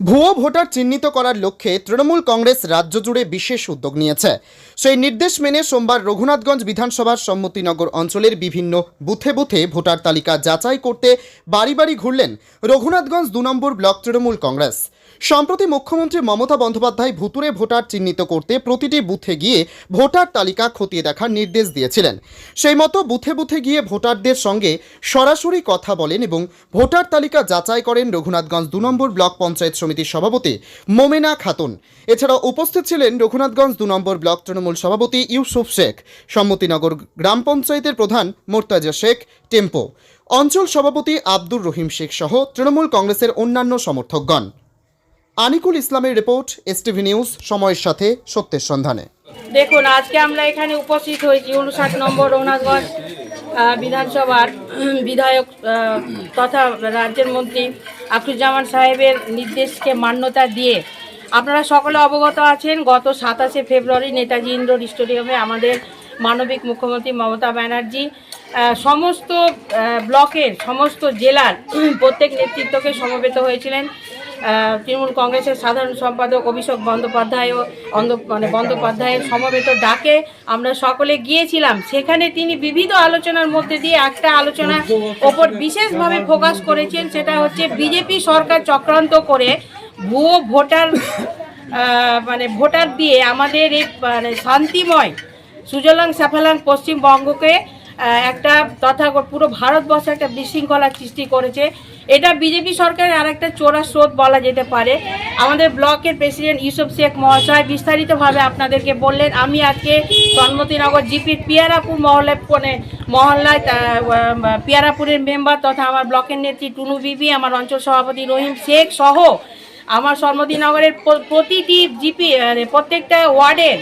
ভুয়ো ভোটার চিহ্নিত করার লক্ষ্যে তৃণমূল কংগ্রেস রাজ্য জুড়ে বিশেষ উদ্যোগ নিয়েছে। সেই নির্দেশ মেনে সোমবার রঘুনাথগঞ্জ বিধানসভার সম্মতিনগর অঞ্চলের বিভিন্ন বুথে বুথে ভোটার তালিকা যাচাই করতে বাড়ি বাড়ি ঘুরলেন রঘুনাথগঞ্জ দু নম্বর ব্লক তৃণমূল কংগ্রেস। সম্প্রতি মুখ্যমন্ত্রী মমতা বন্দ্যোপাধ্যায় ভুতুরে ভোটার চিহ্নিত করতে প্রতিটি বুথে গিয়ে ভোটার তালিকা খতিয়ে দেখার নির্দেশ দিয়েছিলেন। সেই মতো বুথে বুথে গিয়ে ভোটারদের সঙ্গে সরাসরি কথা বলেন এবং ভোটার তালিকা যাচাই করেন রঘুনাথগঞ্জ দু নম্বর ব্লক পঞ্চায়েত সমিতির সভাপতি মোমেনা খাতুন। এছাড়াও উপস্থিত ছিলেন রঘুনাথগঞ্জ দু নম্বর ব্লক তৃণমূল সভাপতি ইউসুফ শেখ, সম্মতিনগর গ্রাম পঞ্চায়েতের প্রধান মোর্তাজা শেখ, টেম্পো। অঞ্চল সভাপতি আব্দুর রহিম শেখ সহ তৃণমূল কংগ্রেসের অন্যান্য সমর্থকগণ। আনিকুল ইসলামের রিপোর্ট, এসটিভি নিউজ, সময়ের সাথে সত্যের সন্ধানে। দেখুন, আজকে আমরা এখানে উপস্থিত হয়েছি উনষাট নম্বর রঘুনাথগঞ্জ বিধানসভার বিধায়ক তথা রাজ্যের মন্ত্রী আফরুজ্জামান সাহেবের নির্দেশকে মান্যতা দিয়ে আপনারা সকলে অবগত আছেন, গত সাতাশে ফেব্রুয়ারি নেতাজি ইন্ডোর স্টেডিয়ামে আমাদের মানবিক মুখ্যমন্ত্রী মমতা ব্যানার্জি সমস্ত ব্লকের, সমস্ত জেলার প্রত্যেক নেতৃত্বকে সমবেত হয়েছিলেন। তৃণমূল কংগ্রেসের সাধারণ সম্পাদক অভিষেক বন্দ্যোপাধ্যায় ও অন্ধ- মানে বন্দ্যোপাধ্যায়ের সমবেত ডাকে আমরা সকলে গিয়েছিলাম। সেখানে তিনি বিবিধ আলোচনার মধ্যে দিয়ে একটা আলোচনার ওপর বিশেষভাবে ফোকাস করেছেন, সেটা হচ্ছে বিজেপি সরকার চক্রান্ত করে ভুয়ো ভোটার মানে ভোটার দিয়ে আমাদের এই মানে শান্তিময় সুজলাং সাফালাং পশ্চিমবঙ্গকে একটা তথা পুরো ভারতবর্ষে একটা বিশৃঙ্খলা সৃষ্টি করেছে। এটা বিজেপি সরকারের আরেকটা চোরা স্রোত বলা যেতে পারে। আমাদের ব্লকের প্রেসিডেন্ট ইউসুফ শেখ মহাশয় বিস্তারিতভাবে আপনাদেরকে বললেন, আমি আজকে সন্মতিনগর জিপির পিয়ারাপুর মহল্লায় মানে মহল্লায় পিয়ারাপুরের মেম্বার তথা আমার ব্লকের নেত্রী টুনু বিবি, আমার অঞ্চল সভাপতি রহিম শেখ সহ আমার সন্মতিনগরের প্রতিটি জিপি মানে প্রত্যেকটা ওয়ার্ডের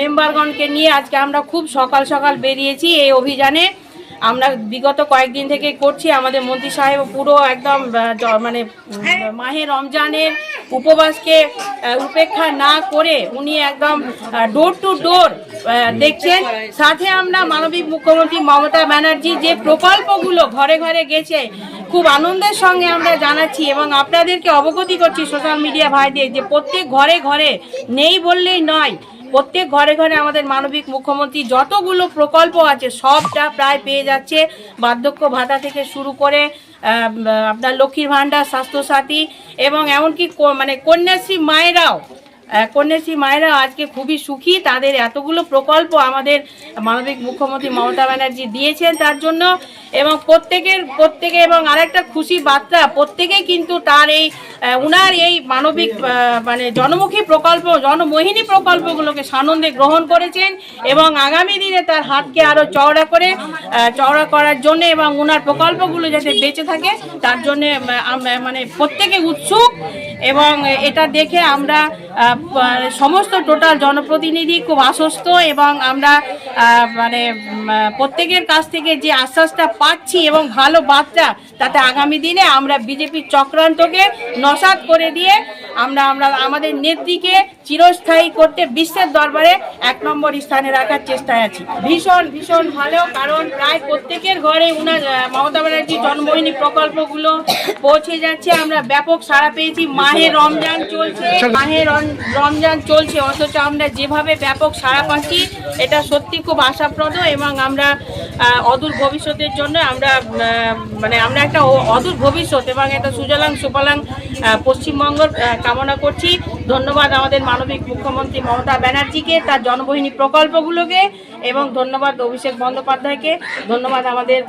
মেম্বারগণকে নিয়ে আজকে আমরা খুব সকাল সকাল বেরিয়েছি এই অভিযানে। আমরা বিগত কয়েকদিন থেকে করছি, আমাদের মন্ত্রী সাহেব পুরো একদম মানে মাহে রমজানের উপবাসকে উপেক্ষা না করে উনি একদম ডোর টু ডোর দেখছেন। সাথে আমরা মানবিক মুখ্যমন্ত্রী মমতা ব্যানার্জি যে প্রকল্পগুলো ঘরে ঘরে গেছে, খুব আনন্দের সঙ্গে আমরা জানাচ্ছি এবং আপনাদেরকে অবগতি করছি সোশ্যাল মিডিয়া ভাইদের যে প্রত্যেক ঘরে ঘরে নেই বললেই নয়। প্রত্যেক ঘরে ঘরে আমাদের মানবিক মুখ্যমন্ত্রী যতগুলো প্রকল্প আছে, সবটা প্রায় পেয়ে যাচ্ছে। বার্ধক্য ভাতা থেকে শুরু করে আপনার লক্ষ্মীর ভাণ্ডার, স্বাস্থ্যসাথী এবং এমনকি মানে কন্যাশ্রী মায়েরাও কন্যাশ্রী মায়েরা আজকে খুবই সুখী। তাদের এতগুলো প্রকল্প আমাদের মানবিক মুখ্যমন্ত্রী মমতা ব্যানার্জি দিয়েছেন তার জন্য। এবং প্রত্যেকের, প্রত্যেকে এবং আরেকটা খুশি বার্তা প্রত্যেকেই কিন্তু তার এই উনার এই মানবিক মানে জনমুখী প্রকল্প, জনমোহিনী প্রকল্পগুলোকে সানন্দে গ্রহণ করেছেন এবং আগামী দিনে তার হাতকে আরও চওড়া করে চওড়া করার জন্য এবং উনার প্রকল্পগুলো যাতে বেঁচে থাকে, তার জন্য মানে প্রত্যেকে উৎসুক। এবং এটা দেখে আমরা সমস্ত টোটাল জনপ্রতিনিধি খুব আশ্বস্ত এবং আমরা মানে প্রত্যেকের কাছ থেকে যে আশ্বাসটা পাচ্ছি এবং ভালো বার্তা তাতে আগামী দিনে আমরা বিজেপির চক্রান্তকে নসাত করে দিয়ে আমরা আমরা আমাদের নেত্রীকে চিরস্থায়ী করতে বিশ্বের দরবারে এক নম্বর স্থানে রাখার চেষ্টায় আছি। ভীষণ ভীষণ ভালো, কারণ প্রায় প্রত্যেকের ঘরে উনার মমতা ব্যানার্জির জন্মদিনী প্রকল্পগুলো পৌঁছে যাচ্ছে। আমরা ব্যাপক সাড়া পেয়েছি। মাহে রমজান চলছে, মাহে রম- রমজান চলছে, অথচ আমরা যেভাবে ব্যাপক সাড়া পাচ্ছি, এটা সত্যি খুব আশাপ্রদ এবং আমরা অদূর ভবিষ্যতের জন্য আমরা মানে আমরা একটা অদূর ভবিষ্যৎ এবং একটা সুজলাং সুফলাং পশ্চিমবঙ্গর কামনা করছি। ধন্যবাদ আমাদের মানবিক মুখ্যমন্ত্রী মমতা ব্যানার্জিকে, তার জনবহিনী প্রকল্পগুলোকে, এবং ধন্যবাদ অভিষেক বন্দ্যোপাধ্যায়কে, ধন্যবাদ আমাদের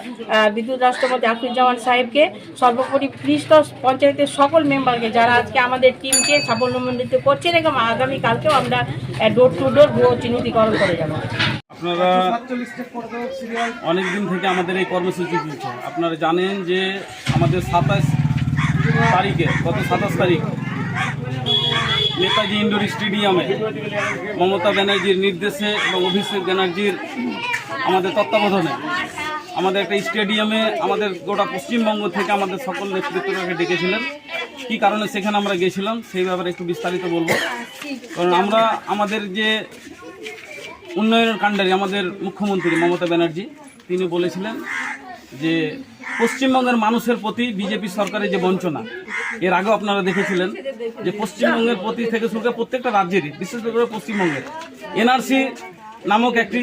বিদ্যুৎ রাষ্ট্রপতি আফরুজ্জামান সাহেবকে, সর্বোপরি খ্রিস্ট পঞ্চায়েতের সকল মেম্বারকে যারা আজকে আমাদের টিমকে সাফল্যমণ্ডিত করছেন এবং আগামীকালকেও আমরা ডোর টু ডোর ভুয়ো চিহ্নিতকরণ করে যাব। আপনারা অনেক দিন থেকে আমাদের এই কর্মসূচি চলছে। আপনারা জানেন যে আমাদের সাতাশ তারিখে, গত সাতাশ তারিখ নেতাজি ইন্ডোর স্টেডিয়ামে মমতা ব্যানার্জির নির্দেশে এবং অভিষেক ব্যানার্জির আমাদের তত্ত্বাবধানে আমাদের একটা স্টেডিয়ামে আমাদের গোটা পশ্চিমবঙ্গ থেকে আমাদের সকল নেতৃত্বকে ডেকেছিলেন। কী কারণে সেখানে আমরা গেছিলাম সেই ব্যাপারে একটু বিস্তারিত বলব। কারণ আমরা আমাদের যে উন্নয়নের কাণ্ডারি আমাদের মুখ্যমন্ত্রী মমতা ব্যানার্জি, তিনি বলেছিলেন যে পশ্চিমবঙ্গের মানুষের প্রতি বিজেপি সরকারের যে বঞ্চনা এর আগে আপনারা দেখেছিলেন যে পশ্চিমবঙ্গের প্রতি থেকে শুরু করে প্রত্যেকটা রাজ্যেরই বিশেষ করে পশ্চিমবঙ্গের এনআরসি নামক একটি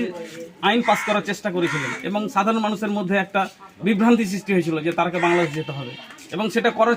আইন পাস করার চেষ্টা করেছিলেন এবং সাধারণ মানুষের মধ্যে একটা বিভ্রান্তি সৃষ্টি হয়েছিল যে তারকে বাংলাদেশ যেতে হবে এবং সেটা করার